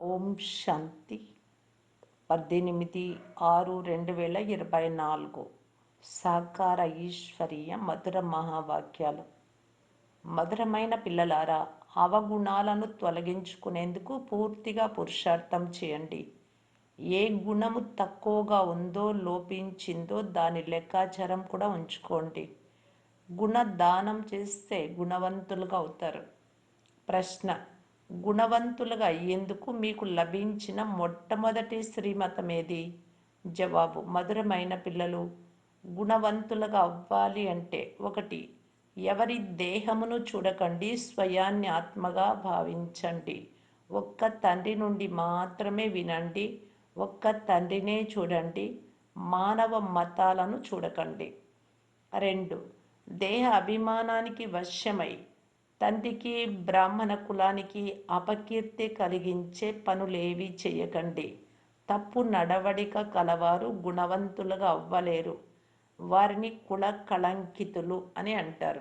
ఓం శాంతి. పద్దెనిమిది ఆరు రెండు వేల ఇరవై నాలుగు. సాకార ఈశ్వరీయ మధుర మహావాక్యాలు. మధురమైన పిల్లలారా అవగుణాలను తొలగించుకునేందుకు పూర్తిగా పురుషార్థం చేయండి. ఏ గుణము తక్కువగా ఉందో లోపించిందో దాని లెక్కాచారం కూడా ఉంచుకోండి. గుణదానం చేస్తే గుణవంతులుగా అవుతారు. ప్రశ్న గుణవంతులుగా అయ్యేందుకు మీకు లభించిన మొట్టమొదటి శ్రీమతం ఏది జవాబు మధురమైన పిల్లలు. గుణవంతులుగా అవ్వాలి అంటే ఒకటి ఎవరి దేహమును చూడకండి స్వయాన్ని ఆత్మగా భావించండి. ఒక్క తండ్రి నుండి మాత్రమే వినండి ఒక్క తండ్రినే చూడండి మానవ మతాలను చూడకండి. రెండు దేహ అభిమానానికి వశ్యమై తండ్రికి బ్రాహ్మణ కులానికి అపకీర్తి కలిగించే పనులేవి చేయకండి. తప్పు నడవడిక కలవారు గుణవంతులుగా అవ్వలేరు. వారిని కుల కళంకితులు అని అంటారు.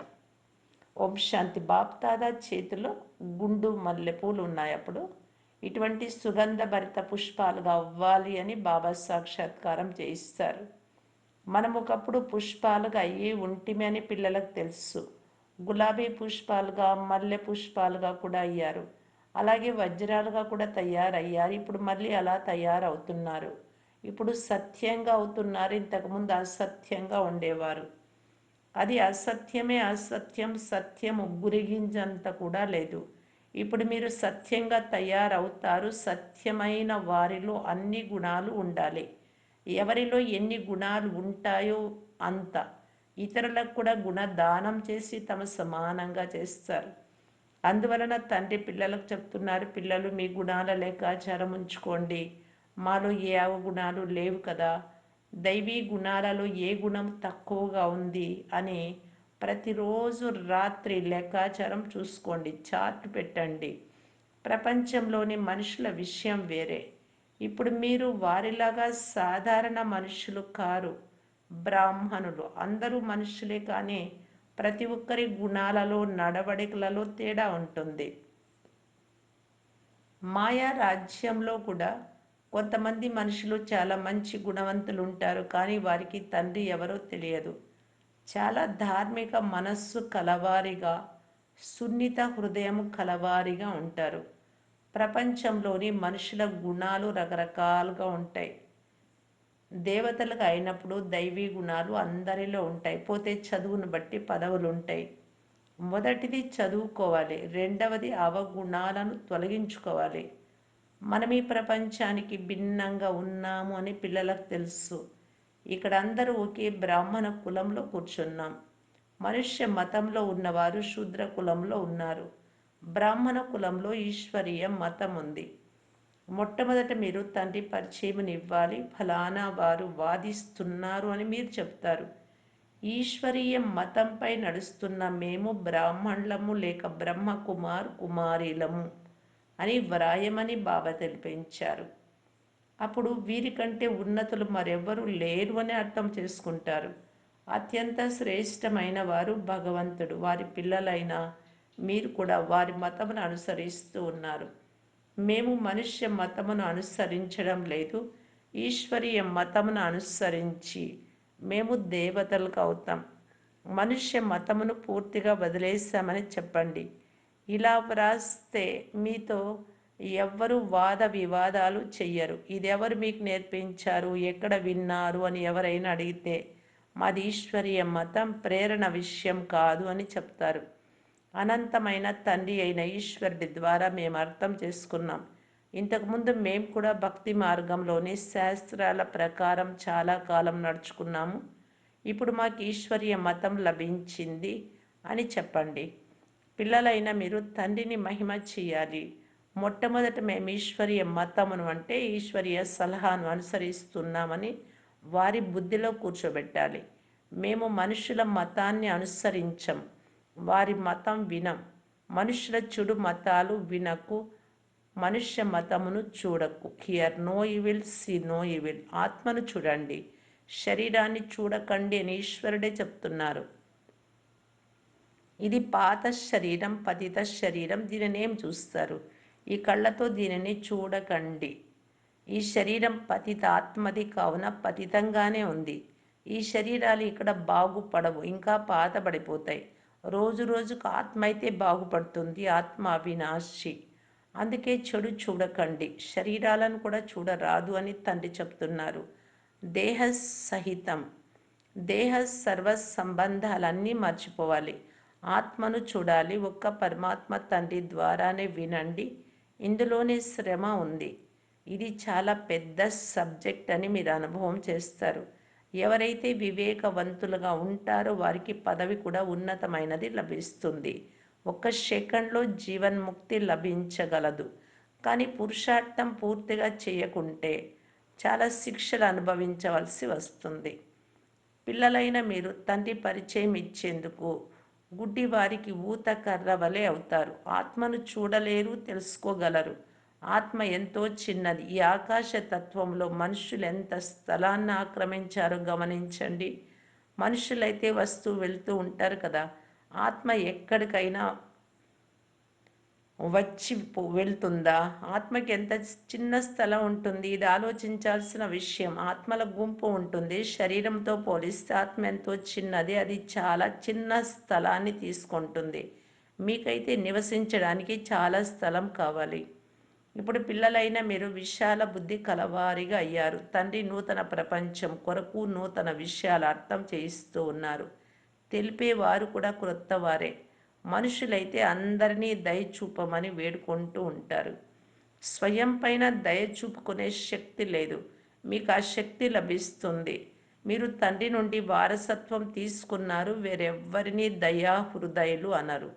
ఓం శాంతి. బాప్తాదా చేతిలో గుండు మల్లెపూలు ఉన్నాయి అప్పుడు. ఇటువంటి సుగంధ భరిత పుష్పాలుగా అవ్వాలి అని బాబా సాక్షాత్కారం చేయిస్తారు. మనం ఒకప్పుడు పుష్పాలుగా అయ్యి ఉంటిమి అని పిల్లలకు తెలుసు. గులాబీ పుష్పాలుగా మల్లె పుష్పాలుగా కూడా అయ్యారు. అలాగే వజ్రాలుగా కూడా తయారయ్యారు. ఇప్పుడు మళ్ళీ అలా తయారవుతున్నారు. ఇప్పుడు సత్యంగా అవుతున్నారు. ఇంతకుముందు అసత్యంగా ఉండేవారు. అది అసత్యమే అసత్యం సత్యం గురిగింజంత కూడా లేదు. ఇప్పుడు మీరు సత్యంగా తయారవుతారు. సత్యమైన వారిలో అన్ని గుణాలు ఉండాలి. ఎవరిలో ఎన్ని గుణాలు ఉంటాయో అంత. ఇతరులకు కూడా గుణదానం చేసి తమ సమానంగా చేస్తారు. అందువలన తండ్రి పిల్లలకు చెప్తున్నారు పిల్లలు మీ గుణాల లెక్కాచారం ఉంచుకోండి. మాలో ఏ అవగుణాలు లేవు కదా. దైవీ గుణాలలో ఏ గుణం తక్కువగా ఉంది? అని ప్రతిరోజు రాత్రి లెక్కాచారం చూసుకోండి చార్ట్ పెట్టండి. ప్రపంచంలోని మనుషుల విషయం వేరే. ఇప్పుడు మీరు వారిలాగా సాధారణ మనుషులు కారు. బ్రాహ్మణులు. అందరూ మనుషులే కానీ ప్రతి ఒక్కరి గుణాలలో నడవడికలలో తేడా ఉంటుంది. మాయా రాజ్యంలో కూడా కొంతమంది మనుషులు చాలా మంచి గుణవంతులు ఉంటారు కానీ వారికి తండ్రి ఎవరో తెలియదు. చాలా ధార్మిక మనస్సు కలవారిగా సున్నిత హృదయం కలవారిగా ఉంటారు. ప్రపంచంలోని మనుషుల గుణాలు రకరకాలుగా ఉంటాయి. దేవతలుగా అయినప్పుడు దైవీ గుణాలు అందరిలో ఉంటాయి. పోతే చదువును బట్టి పదవులు ఉంటాయి. మొదటిది చదువుకోవాలి. రెండవది అవగుణాలను తొలగించుకోవాలి. మనం ఈ ప్రపంచానికి భిన్నంగా ఉన్నాము అని పిల్లలకు తెలుసు. ఇక్కడ అందరూ ఒకే బ్రాహ్మణ కులంలో కూర్చున్నాం. మనుష్య మతంలో ఉన్నవారు శూద్ర కులంలో ఉన్నారు. బ్రాహ్మణ కులంలో ఈశ్వరీయ మతం ఉంది మొట్టమొదట మీరు తండ్రి పరిచయం ఇవ్వాలి ఫలానా వారు వాదిస్తున్నారు అని మీరు చెప్తారు. ఈశ్వరీయ మతంపై నడుస్తున్న మేము బ్రాహ్మణులము లేక బ్రహ్మ కుమార్ కుమారీలము అని వ్రాయమని బాబా తెలిపించారు. అప్పుడు వీరికంటే ఉన్నతులు మరెవ్వరూ లేరు అని అర్థం చేసుకుంటారు. అత్యంత శ్రేష్టమైన వారు భగవంతుడు. వారి పిల్లలైన మీరు కూడా వారి మతమును అనుసరిస్తూ ఉన్నారు. మేము మనుష్య మతమును అనుసరించడం లేదు. ఈశ్వరీయ మతమును అనుసరించి మేము దేవతలకు అవుతాం. మనుష్య మతమును పూర్తిగా వదిలేశామని చెప్పండి. ఇలా వ్రాస్తే మీతో ఎవ్వరు వాద వివాదాలు చెయ్యరు. ఇది ఎవరు మీకు నేర్పించారు? ఎక్కడ విన్నారు? అని ఎవరైనా అడిగితే మాది ఈశ్వరీయ మతం ప్రేరణ విషయం కాదు అని చెప్తారు. అనంతమైన తండ్రి అయిన ఈశ్వరుడి ద్వారా మేము అర్థం చేసుకున్నాం. ఇంతకుముందు మేము కూడా భక్తి మార్గంలోని శాస్త్రాల ప్రకారం చాలా కాలం నడుచుకున్నాము. ఇప్పుడు మాకు ఈశ్వరీయ మతం లభించింది అని చెప్పండి. పిల్లలైన మీరు తండ్రిని మహిమ చేయాలి. మొట్టమొదట మేము ఈశ్వరీయ మతమును అంటే ఈశ్వరీయ సలహాను అనుసరిస్తున్నామని వారి బుద్ధిలో కూర్చోబెట్టాలి. మేము మనుషుల మతాన్ని అనుసరించం. వారి మతం వినం. మనుషుల చెడు మతాలు వినకు. మనుష్య మతమును చూడకు. Hear no evil see no evil ఆత్మను చూడండి. శరీరాన్ని చూడకండి అని ఈశ్వరుడే చెప్తున్నారు. ఇది పాత శరీరం పతిత శరీరం. దీనిని ఏం చూస్తారు? ఈ కళ్ళతో దీనిని చూడకండి. ఈ శరీరం పతిత ఆత్మది కావున పతితంగానే ఉంది. ఈ శరీరాలు ఇక్కడ బాగుపడవు ఇంకా పాతబడిపోతాయి. రోజు రోజుకు ఆత్మ అయితే బాగుపడుతుంది ఆత్మ అవినాశి. అందుకే చెడు చూడకండి. శరీరాలను కూడా చూడరాదు అని తండ్రి చెప్తున్నారు. దేహ సహితం దేహ సర్వ సంబంధాలన్నీ మర్చిపోవాలి. ఆత్మను చూడాలి. ఒక్క పరమాత్మ తండ్రి ద్వారానే వినండి. ఇందులోనే శ్రమ ఉంది. ఇది చాలా పెద్ద సబ్జెక్ట్ అని మీరు అనుభవం చేస్తారు. ఎవరైతే వివేకవంతులుగా ఉంటారో వారికి పదవి కూడా ఉన్నతమైనది లభిస్తుంది. ఒక్క సెకండ్లో జీవన్ముక్తి లభించగలదు. కానీ పురుషార్థం పూర్తిగా చేయకుంటే చాలా శిక్షలు అనుభవించవలసి వస్తుంది. పిల్లలైన మీరు తండ్రి పరిచయం ఇచ్చేందుకు గుడ్డి వారికి ఊత కర్ర వలె అవుతారు. ఆత్మను చూడలేరు తెలుసుకోగలరు. ఆత్మ ఎంతో చిన్నది. ఈ ఆకాశ తత్వంలో మనుషులు ఎంత స్థలాన్ని ఆక్రమించారో గమనించండి. మనుషులైతే వస్తూ వెళ్తూ ఉంటారు కదా. ఆత్మ ఎక్కడికైనా వచ్చి వెళ్తుందా? ఆత్మకి ఎంత చిన్న స్థలం ఉంటుంది? ఇది ఆలోచించాల్సిన విషయం. ఆత్మల గుంపు ఉంటుంది. శరీరంతో పోలిస్తే ఆత్మ ఎంతో చిన్నది. అది చాలా చిన్న స్థలాన్ని తీసుకుంటుంది. మీకైతే నివసించడానికి చాలా స్థలం కావాలి. ఇప్పుడు పిల్లలైన మీరు విశాల బుద్ధి కలవారిగా అయ్యారు. తండ్రి నూతన ప్రపంచం కొరకు నూతన విషయాలు అర్థం చేయిస్తూ ఉన్నారు. తెలిపేవారు కూడా క్రొత్త వారే మనుషులైతే అందరినీ దయ చూపమని వేడుకుంటూ ఉంటారు. స్వయం పైన దయ చూపుకునే శక్తి లేదు. మీకు ఆ శక్తి లభిస్తుంది. మీరు తండ్రి నుండి వారసత్వం తీసుకున్నారు. వేరెవ్వరినీ దయా హృదయులు అనరు.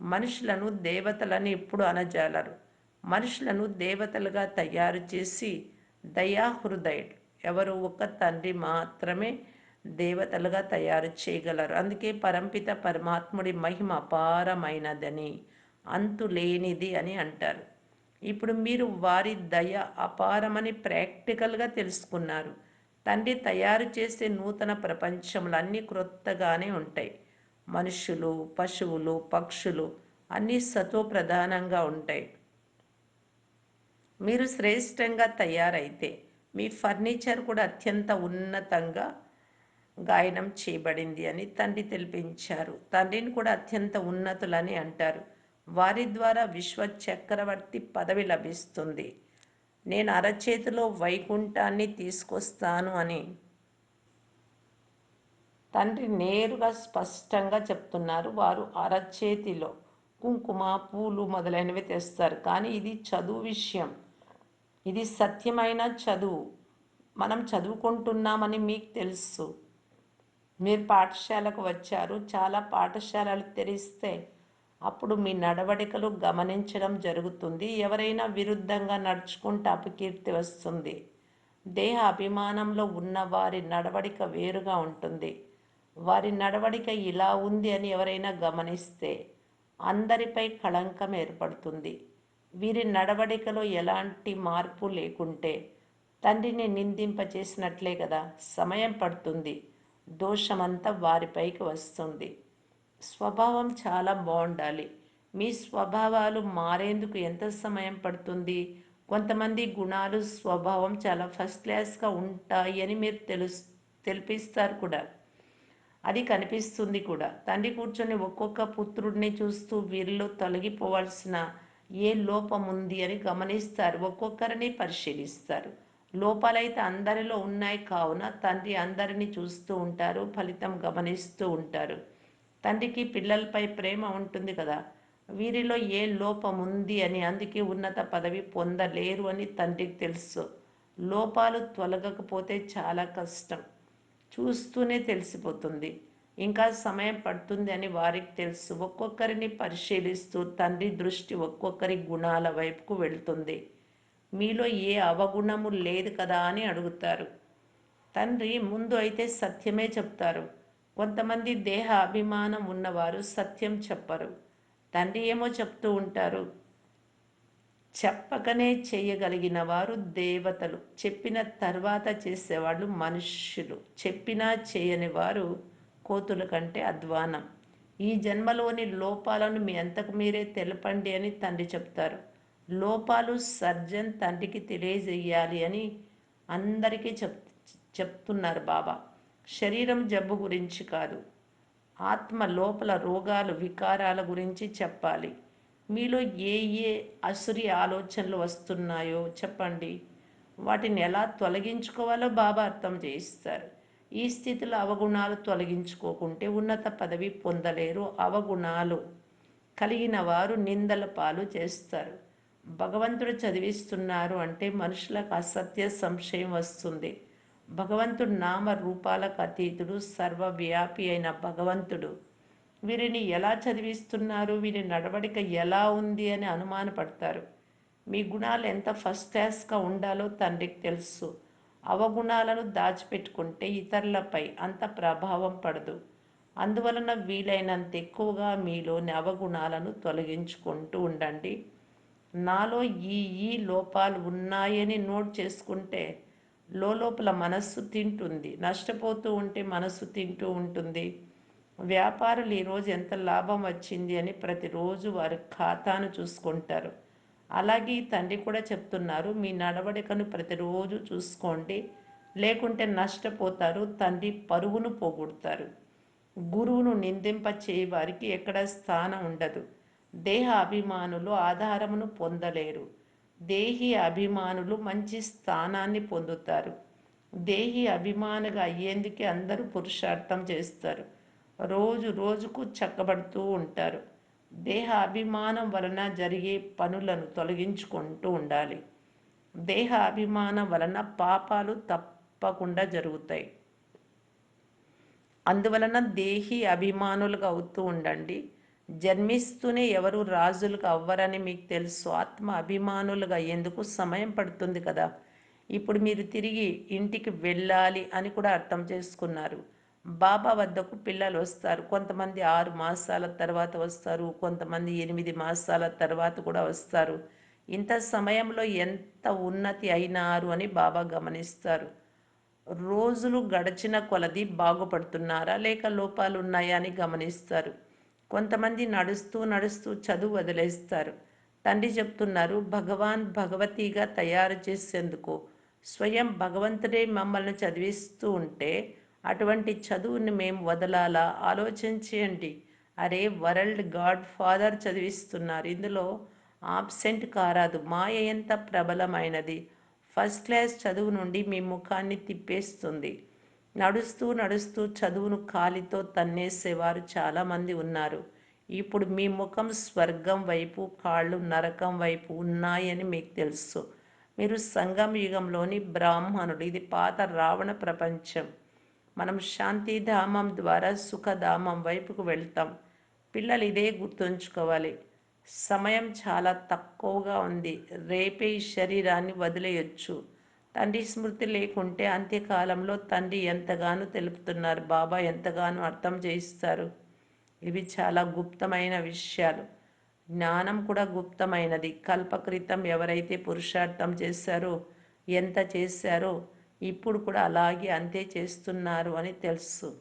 మనుషులను దేవతలని ఎప్పుడు అనజాలరు. మనుషులను దేవతలుగా తయారు చేసి దయాహృదయుడు ఎవరు ఒక తండ్రి మాత్రమే దేవతలుగా తయారు చేయగలరు. అందుకే పరంపిత పరమాత్ముడి మహిమ అపారమైనదని అంతులేనిది అని అంటారు. ఇప్పుడు మీరు వారి దయ అపారమని ప్రాక్టికల్గా తెలుసుకున్నారు. తండ్రి తయారు చేసే నూతన ప్రపంచంలో అన్నీ క్రొత్తగానే ఉంటాయి. మనుషులు పశువులు పక్షులు అన్నీ సత్వప్రధానంగా ఉంటాయి. మీరు శ్రేష్టంగా తయారైతే మీ ఫర్నిచర్ కూడా అత్యంత ఉన్నతంగా గాయనం చేయబడింది అని తండ్రి తెలిపించారు. తండ్రిని కూడా అత్యంత ఉన్నతులని అంటారు. వారి ద్వారా విశ్వ చక్రవర్తి పదవి లభిస్తుంది. నేను అరచేతిలో వైకుంఠాన్ని తీసుకొస్తాను అని తండ్రి నేరుగా స్పష్టంగా చెప్తున్నారు. వారు అరచేతిలో కుంకుమ పూలు మొదలైనవి తెస్తారు. కానీ ఇది చదువు విషయం. ఇది సత్యమైన చదువు. మనం చదువుకుంటున్నామని మీకు తెలుసు. మీరు పాఠశాలకు వచ్చారు. చాలా పాఠశాలలు తెరిస్తే అప్పుడు మీ నడవడికలు గమనించడం జరుగుతుంది. ఎవరైనా విరుద్ధంగా నడుచుకుంటే అపకీర్తి వస్తుంది. దేహ అభిమానంలో ఉన్న వారి నడవడిక వేరుగా ఉంటుంది. వారి నడవడిక ఇలా ఉంది అని ఎవరైనా గమనిస్తే అందరిపై కళంకం ఏర్పడుతుంది. వీరి నడవడికలో ఎలాంటి మార్పు లేకుంటే తండ్రిని నిందింపచేసినట్లే కదా సమయం పడుతుంది. దోషమంతా వారిపైకి వస్తుంది. స్వభావం చాలా బాగుండాలి. మీ స్వభావాలు మారేందుకు ఎంత సమయం పడుతుంది? కొంతమంది గుణాలు స్వభావం చాలా ఫస్ట్ క్లాస్గా ఉంటాయి అని మీరు తెలుసు తెలిపిస్తారు కూడా. అది కనిపిస్తుంది కూడా. తండ్రి కూర్చొని ఒక్కొక్క పుత్రుడిని చూస్తూ వీరిలో తొలగిపోవాల్సిన ఏ లోపం ఉంది అని గమనిస్తారు. ఒక్కొక్కరిని పరిశీలిస్తారు. లోపాలైతే అందరిలో ఉన్నాయి కావున తండ్రి అందరినీ చూస్తూ ఉంటారు ఫలితం గమనిస్తూ ఉంటారు. తండ్రికి పిల్లలపై ప్రేమ ఉంటుంది కదా. వీరిలో ఏ లోపం ఉంది అని అందుకే ఉన్నత పదవి పొందలేరు అని తండ్రికి తెలుసు. లోపాలు తొలగకపోతే చాలా కష్టం. చూస్తూనే తెలిసిపోతుంది. ఇంకా సమయం పడుతుంది అని వారికి తెలుసు. ఒక్కొక్కరిని పరిశీలిస్తూ తండ్రి దృష్టి ఒక్కొక్కరి గుణాల వైపుకు వెళ్తుంది. మీలో ఏ అవగుణము లేదు కదా అని అడుగుతారు. తండ్రి ముందు అయితే సత్యమే చెప్తారు. కొంతమంది దేహ అభిమానం ఉన్నవారు సత్యం చెప్పరు. తండ్రి ఏమో చెప్తూ ఉంటారు. చెప్పకనే చేయగలిగిన వారు దేవతలు. చెప్పిన తర్వాత చేసేవాళ్ళు మనుష్యులు. చెప్పినా చేయని వారు కోతుల కంటే అధ్వానం. ఈ జన్మలోని లోపాలను మీ అంతకు మీరే తెలపండి అని తండ్రి చెప్తారు. లోపాలు సర్జన్ తండ్రికి తెలియజేయాలి అని అందరికీ చెప్ చెప్తున్నారు బాబా. శరీరం జబ్బు గురించి కాదు. ఆత్మ లోపల రోగాలు వికారాల గురించి చెప్పాలి. మీలో ఏ ఏ అసురి ఆలోచనలు వస్తున్నాయో చెప్పండి. వాటిని ఎలా తొలగించుకోవాలో బాబా అర్థం చేయిస్తారు. ఈ స్థితిలో అవగుణాలు తొలగించుకోకుంటే ఉన్నత పదవి పొందలేరు. అవగుణాలు కలిగిన వారు నిందల పాలు చేస్తారు. భగవంతుడు చదివిస్తున్నారు అంటే మనుషులకు అసత్య సంశయం వస్తుంది. భగవంతుడు నామ రూపాలకు అతీతుడు సర్వవ్యాపి అయిన భగవంతుడు. వీరిని ఎలా చదివిస్తున్నారు? వీరి నడవడిక ఎలా ఉంది అని అనుమానపడతారు. మీ గుణాలు ఎంత ఫస్ట్ క్లాస్గా ఉండాలో తండ్రికి తెలుసు. అవగుణాలను దాచిపెట్టుకుంటే ఇతరులపై అంత ప్రభావం పడదు. అందువలన వీలైనంత ఎక్కువగా మీలోని అవగుణాలను తొలగించుకుంటూ ఉండండి. నాలో ఈ ఈ లోపాలు ఉన్నాయని నోట్ చేసుకుంటే లోపల మనస్సు తింటుంది. నష్టపోతూ ఉంటే మనస్సు తింటూ ఉంటుంది. వ్యాపారులు ఈరోజు ఎంత లాభం వచ్చింది అని ప్రతిరోజు వారి ఖాతాను చూసుకుంటారు. అలాగే తండ్రి కూడా చెప్తున్నారు మీ నడవడికను ప్రతిరోజు చూసుకోండి. లేకుంటే నష్టపోతారు తండ్రి పరువును పోగొడతారు. గురువును నిందింప వారికి ఎక్కడ స్థానం ఉండదు. దేహ అభిమానులు ఆధారమును పొందలేరు. దేహి అభిమానులు మంచి స్థానాన్ని పొందుతారు. దేహి అభిమానుగా అయ్యేందుకే అందరూ పురుషార్థం చేస్తారు. రోజు రోజుకు చక్కబడుతూ ఉంటారు. దేహ అభిమానం వలన జరిగే పనులను తొలగించుకుంటూ ఉండాలి. దేహ అభిమానం వలన పాపాలు తప్పకుండా జరుగుతాయి. అందువలన దేహి అభిమానులుగా అవుతూ ఉండండి. జన్మిస్తూనే ఎవరు రాజులుగా అవ్వరని మీకు తెలుసు. ఆత్మ అభిమానులుగా ఎందుకు సమయం పడుతుంది కదా. ఇప్పుడు మీరు తిరిగి ఇంటికి వెళ్ళాలి అని కూడా అర్థం చేసుకున్నారు. బాబా వద్దకు పిల్లలు వస్తారు. కొంతమంది ఆరు మాసాల తర్వాత వస్తారు. కొంతమంది ఎనిమిది మాసాల తర్వాత కూడా వస్తారు. ఇంత సమయంలో ఎంత ఉన్నతి అయినారు అని బాబా గమనిస్తారు. రోజులు గడిచిన కొలది బాగుపడుతున్నారా? లేక లోపాలు ఉన్నాయా అని గమనిస్తారు. కొంతమంది నడుస్తూ నడుస్తూ చదువు వదిలేస్తారు. తండ్రి చెప్తున్నారు భగవాన్ భగవతిగా తయారు చేసేందుకు స్వయం భగవంతుడే మమ్మల్ని చదివిస్తూ ఉంటే అటువంటి చదువుని మేము వదలాలా? ఆలోచించేయండి అరే వరల్డ్ గాడ్ ఫాదర్ చదివిస్తున్నారు. ఇందులో ఆబ్సెంట్ కారాదు. మాయ ఎంత ప్రబలమైనది. ఫస్ట్ క్లాస్ చదువు నుండి మీ ముఖాన్ని తిప్పేస్తుంది. నడుస్తూ నడుస్తూ చదువును కాలితో తన్నేసేవారు చాలామంది ఉన్నారు. ఇప్పుడు మీ ముఖం స్వర్గం వైపు కాళ్ళు నరకం వైపు ఉన్నాయని మీకు తెలుసు. మీరు సంగం యుగంలోని బ్రాహ్మణుడు ఇది పాత రావణ ప్రపంచం. మనం శాంతిధామం ద్వారా సుఖధామం వైపుకు వెళ్తాం. పిల్లలు ఇదే గుర్తుంచుకోవాలి. సమయం చాలా తక్కువగా ఉంది. రేపే ఈ శరీరాన్ని వదిలేయొచ్చు. తండ్రి స్మృతి లేకుంటే అంత్యకాలంలో తండ్రి ఎంతగానో తెలుపుతున్నారు. బాబా ఎంతగానో అర్థం చేయిస్తారు. ఇవి చాలా గుప్తమైన విషయాలు. జ్ఞానం కూడా గుప్తమైనది. కల్పకృతం ఎవరైతే పురుషార్థం చేశారో ఎంత చేశారో ఇప్పుడు కూడా అలాగే అంతే చేస్తున్నారు అని తెలుసు.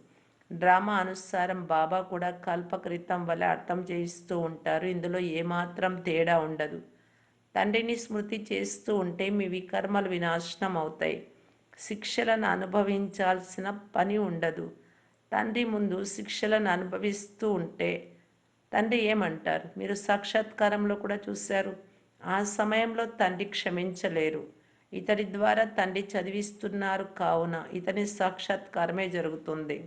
డ్రామా అనుసారం బాబా కూడా కల్పకృతం వల్ల అర్థం చేయిస్తూ ఉంటారు. ఇందులో ఏమాత్రం తేడా ఉండదు. తండ్రిని స్మృతి చేస్తూ ఉంటే మీ వికర్మలు వినాశనం అవుతాయి. శిక్షలను అనుభవించాల్సిన పని ఉండదు. తండ్రి ముందు శిక్షలను అనుభవిస్తూ ఉంటే తండ్రి ఏమంటారు? మీరు సాక్షాత్కారంలో కూడా చూశారు. ఆ సమయంలో తండ్రి క్షమించలేరు. ఇతడి ద్వారా తండ్రి చదివిస్తున్నారు కావున ఇతని సాక్షాత్కారమే జరుగుతుంది.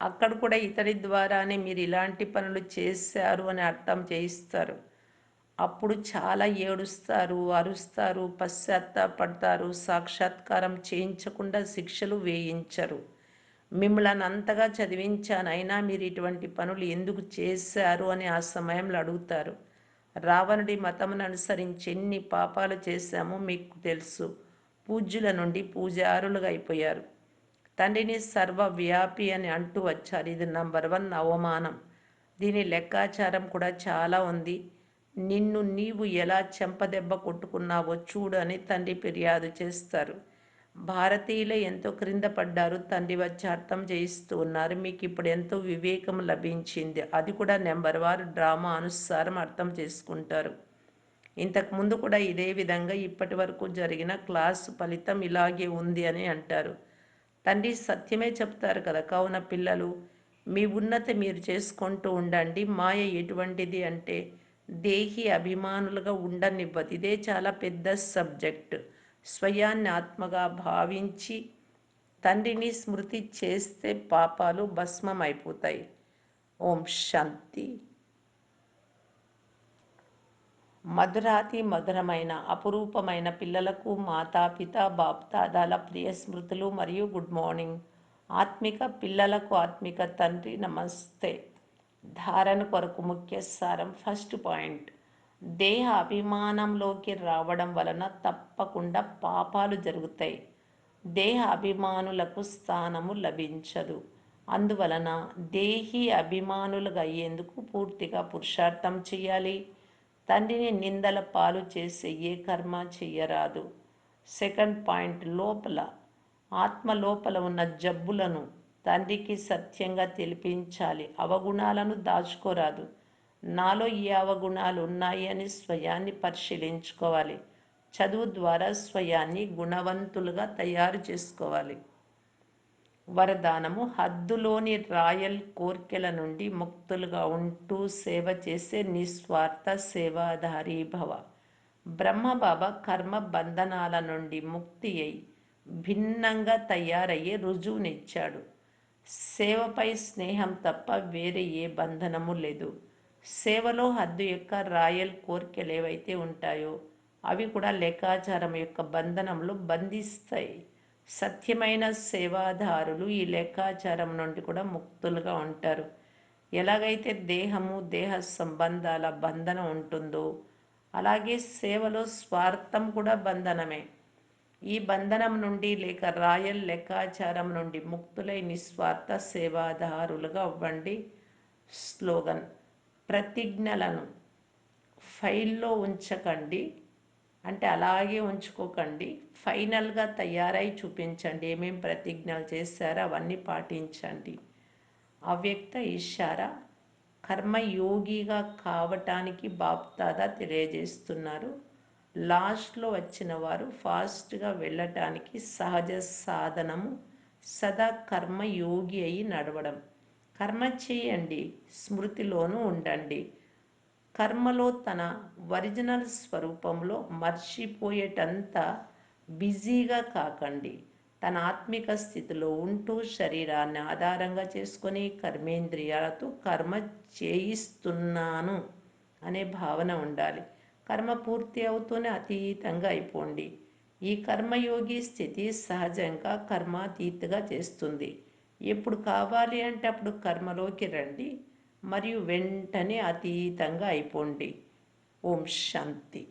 అక్కడ కూడా ఇతడి ద్వారానే మీరు ఇలాంటి పనులు చేశారు అని అర్థం చేయిస్తారు. అప్పుడు చాలా ఏడుస్తారు అరుస్తారు పశ్చాత్తాపడతారు సాక్షాత్కారం చేయించకుండా శిక్షలు వేయించరు. మిమ్మల్ని అంతగా చదివించానైనా మీరు ఇటువంటి పనులు ఎందుకు చేశారు అని ఆ సమయంలో అడుగుతారు. రావణుడి మతమును అనుసరించి ఎన్ని పాపాలు చేశామో మీకు తెలుసు. పూజ్యుల నుండి పూజారులుగా అయిపోయారు. తండ్రిని సర్వవ్యాపి అని అంటూ వచ్చారు. ఇది నంబర్ వన్ అవమానం. దీని లెక్కాచారం కూడా చాలా ఉంది. నిన్ను నీవు ఎలా చెంపదెబ్బ కొట్టుకున్నావో చూడు అని తండ్రి ఫిర్యాదు చేస్తారు. భారతీయులే ఎంతో క్రింద పడ్డారు తండ్రి వచ్చి అర్థం చేయిస్తూ ఉన్నారు. మీకు ఇప్పుడు ఎంతో వివేకం లభించింది. అది కూడా నెంబర్ వారు డ్రామా అనుసారం అర్థం చేసుకుంటారు. ఇంతకుముందు కూడా ఇదే విధంగా ఇప్పటి వరకు జరిగిన క్లాసు ఫలితం ఇలాగే ఉంది అని అంటారు. తండ్రి సత్యమే చెప్తారు కదా కావున పిల్లలు మీ ఉన్నతి మీరు చేసుకుంటూ ఉండండి. మాయ ఎటువంటిది అంటే దేహి అభిమానులుగా ఉండనివ్వదు. ఇదే చాలా పెద్ద సబ్జెక్ట్. స్వయాన్ని ఆత్మగా భావించి తండ్రిని స్మృతి చేస్తే పాపాలు భస్మం అయిపోతాయి ఓం శాంతి. మధురాతి మధురమైన అపురూపమైన పిల్లలకు మాతాపిత బాప్దాదాల ప్రియ స్మృతులు మరియు గుడ్ మార్నింగ్. ఆత్మిక పిల్లలకు ఆత్మిక తండ్రి నమస్తే. ధారణ కొరకు ముఖ్య సారం ఫస్ట్ పాయింట్. దేహ అభిమానంలోకి రావడం వలన తప్పకుండా పాపాలు జరుగుతాయి. దేహ అభిమానులకు స్థానము లభించదు. అందువలన దేహి అభిమానులుగా అయ్యేందుకు పూర్తిగా పురుషార్థం చేయాలి. తండ్రిని నిందల పాలు చేసే ఏ కర్మ చెయ్యరాదు సెకండ్ పాయింట్ లోపల ఆత్మ లోపల ఉన్న జబ్బులను తండ్రికి సత్యంగా తెలిపించాలి. అవగుణాలను దాచుకోరాదు. నాలో ఈ అవగుణాలు ఉన్నాయి అని స్వయాన్ని పరిశీలించుకోవాలి. చదువు ద్వారా స్వయాన్ని గుణవంతులుగా తయారు చేసుకోవాలి. వరదానము హద్దులోని రాయల్ కోర్కెల నుండి ముక్తులుగా ఉంటూ సేవ చేసే నిస్వార్థ సేవాధారీ భవ. బ్రహ్మబాబా కర్మ బంధనాల నుండి ముక్తి అయి భిన్నంగా తయారయ్యే రుజువునిచ్చాడు. సేవపై స్నేహం తప్ప వేరే ఏ బంధనము లేదు. సేవలో హద్దు యొక్క రాయల్ కోరికలు ఏవైతే ఉంటాయో అవి కూడా లెక్కాచారం యొక్క బంధనంలో బంధిస్తాయి. సత్యమైన సేవాదారులు ఈ లెక్కాచారం నుండి కూడా ముక్తులుగా ఉంటారు. ఎలాగైతే దేహము దేహ సంబంధాల బంధనం ఉంటుందో అలాగే సేవలో స్వార్థం కూడా బంధనమే. ఈ బంధనం నుండి లేక రాయల్ లెక్కాచారం నుండి ముక్తులై నిస్వార్థ సేవాదారులుగా అవ్వండి. స్లోగన్. ప్రతిజ్ఞలను ఫైల్లో ఉంచకండి. అంటే అలాగే ఉంచుకోకండి. ఫైనల్గా తయారై చూపించండి. ఏమేం ప్రతిజ్ఞలు చేశారో అవన్నీ పాటించండి. అవ్యక్త ఇషారా కర్మయోగిగా కావటానికి బాప్తాదా తెలియజేస్తున్నారు. లాస్ట్లో వచ్చిన వారు ఫాస్ట్గా వెళ్ళటానికి సహజ సాధనము సదా కర్మయోగి అయి నడవడం. కర్మ చేయండి స్మృతిలోనూ ఉండండి. కర్మలో తన ఒరిజినల్ స్వరూపంలో మర్చిపోయేటంత బిజీగా కాకండి. తన ఆత్మిక స్థితిలో ఉంటూ శరీరాన్ని ఆధారంగా చేసుకొని కర్మేంద్రియాలతో కర్మ చేయిస్తున్నాను అనే భావన ఉండాలి. కర్మ పూర్తి అవుతూనే అతీతంగా అయిపోండి. ఈ కర్మయోగి స్థితి సహజంగా కర్మాతీతగా చేస్తుంది. ఎప్పుడు కావాలి అంటే అప్పుడు కర్మలోకి రండి. మరియు వెంటనే అతీతంగా అయిపోండి. ఓం శాంతి.